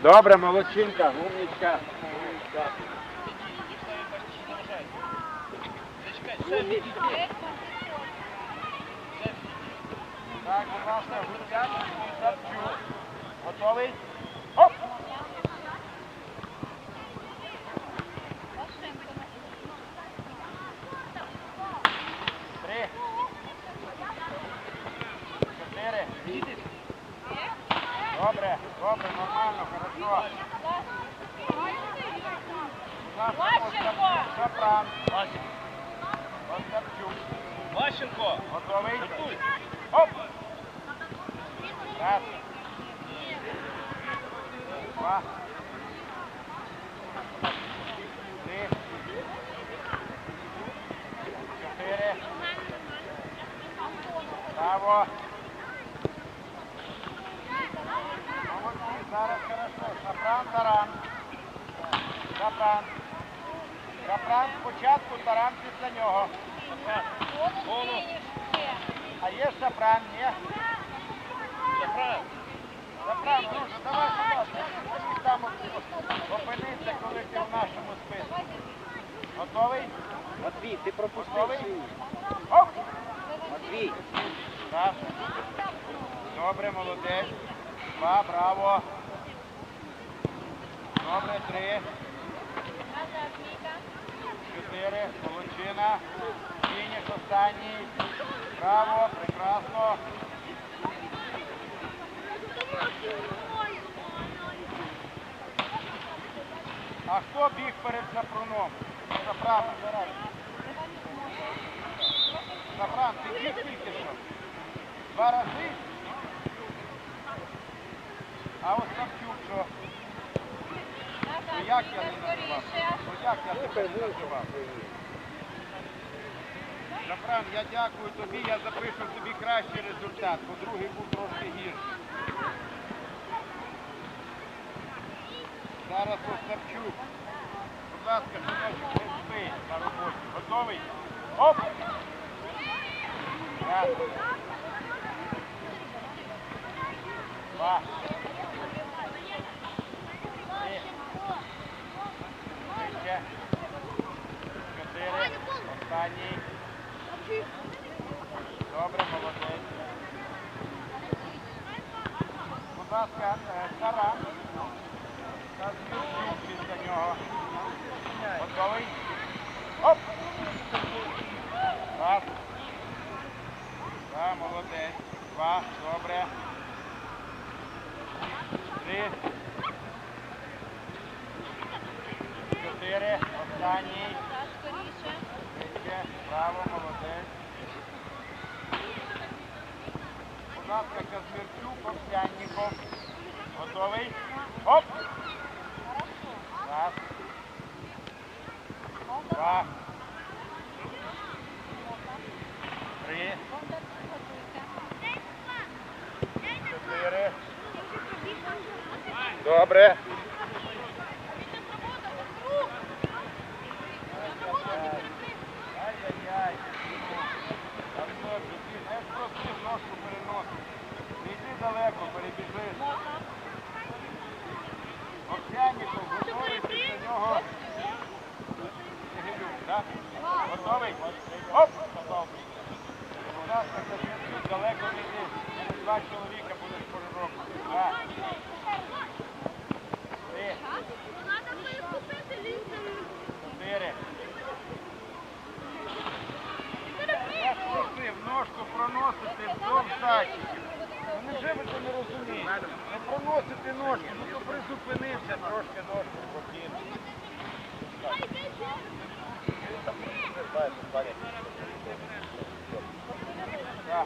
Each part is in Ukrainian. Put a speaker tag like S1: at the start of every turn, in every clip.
S1: Добре, молодчинка, умничка. Так, будь ласка, Гуртян, Савчук. Готовий? Оп! Три. Чотири. Добре, добре, нормально, хорошо.
S2: Ващенко!
S1: Шапран. Остапчук.
S3: Ващенко!
S1: Готовий?
S3: Готуй!
S1: Оп! Раз. Два. Три. Чотири. Браво. Після нього.
S3: Голос!
S1: А є шапран, ні?
S3: Заправ!
S1: Шапран, друже, давай сюди. Ти там опинися, коли ти в нашому списку. Готовий?
S4: Матвій, ти пропустив?
S1: Оп!
S4: Матвій,
S1: Раз. Добре, молодець. Два, браво. Добре, три. Чотири. Молодчина. Фініш останній. Браво, прекрасно. А хто біг перед Сапруном? Сапран. Сапран, ти біг тільки що? Два рази? А ось Савчук що? Як я не називав? Як я тебе не називав? Сапран, я дякую тобі, я запишу тобі кращий результат, бо другий був трошки гірший. Зараз Остапчук. Будь ласка, синочок, не на роботі. Готовий? Оп! Раз. Два. Три. Ще. Чотири. Останній. Добре, молодець. Будь ласка, е, Таран. Казмірчук Готовий? Оп! Два, молодець. Два, добре. Три. Чотири. Останній. Ще. Браво, молодець. Будь ласка, Казмірчук, Овсянніков. Готовий? Оп! Добре. Ай-яй-яй. Давно ти не спроси ножку переносити. Не йди далеко, перебіжи. Овсянников, готовий після нього. Ігелюк, так? Готовий? Оп! Ласка, далеко не. Через два чоловіка будеш. Два. Три. Чотири. Я просив ножку проносити вздовж датчиків. Ну невже ви це не розумієте? Ну проносити ножку, ну то призупинився трошки ножку покинув. Так. Yeah.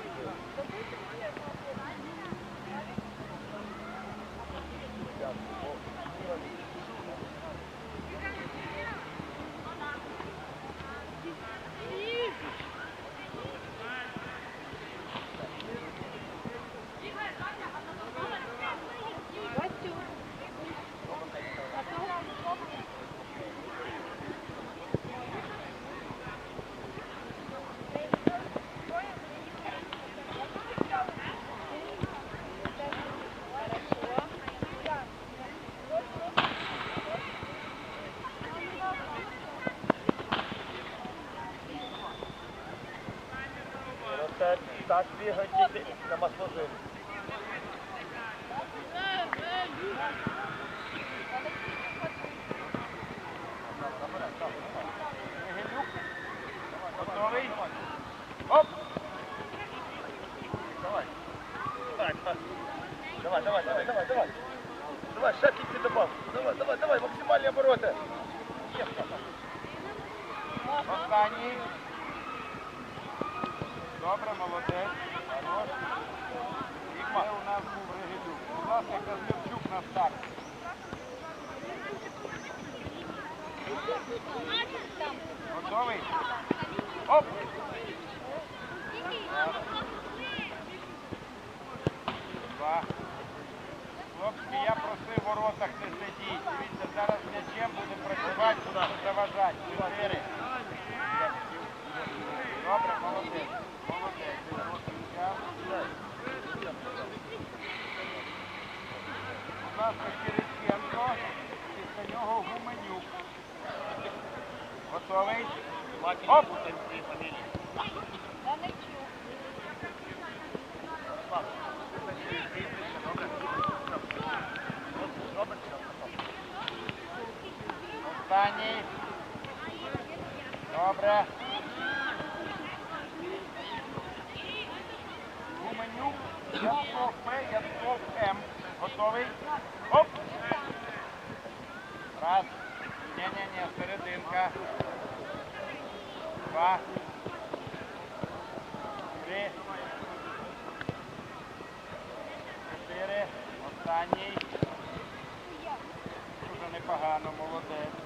S3: Так бігають діти на масложирі.
S1: Єгелюк. Готовий? Оп!
S3: Давай. Так, так. Давай, давай, давай, давай, давай. Давай, ще кілька добав. Давай, давай, давай, максимальні обороти. Є, Саша.
S1: Останній. Добре, молодець. Регелюк. Будь на старт. Готовий? Оп! Два. Хлопці, я просив воротах не сидіть. Дивіться, зараз м'ячем буде працювати, заважати. Чотири. Добре, молодець. Молодець. Відпустка. Будь ласка, Кириченко. Після нього Гуменюк. Готовий? Оп! Останній. Добре. Гуменюк, Яцков П, Яцков М. Готовий? Оп! Раз. Ні-ні-ні, серединка. Два. Три. Чотири. Останній. Дуже непогано, молодець.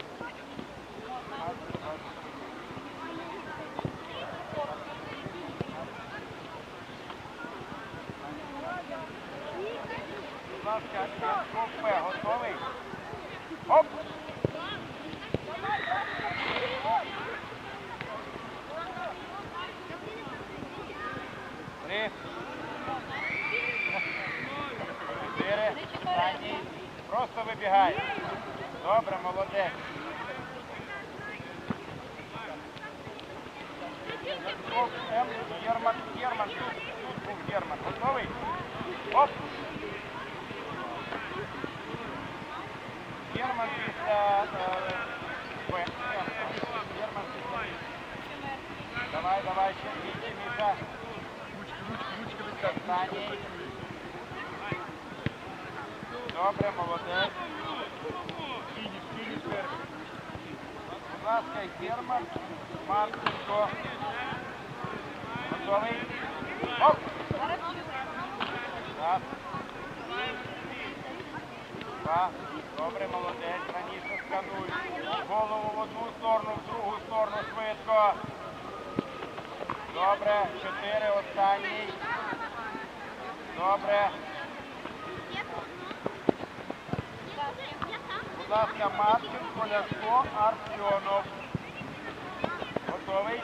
S1: Ласка, Яцков П, готовий? Оп! Три. Чотири. Останній. Просто вибігай. Добре, молодець. Яцков М, Герман, Герман, тут, тут був Герман. Готовий? Оп! Герман після Герман після Давай, давай, ще двічі, Міша. Останній. Добре, молодець. Будь ласка, Герман, Марченко. Готовий? Оп! Добре, молодець. Раніше скануй. Голову в одну сторону, в другу сторону швидко. Добре. Чотири. Останній. Добре. Будь ласка, Марченко, Ляшко, Артемов. Готовий?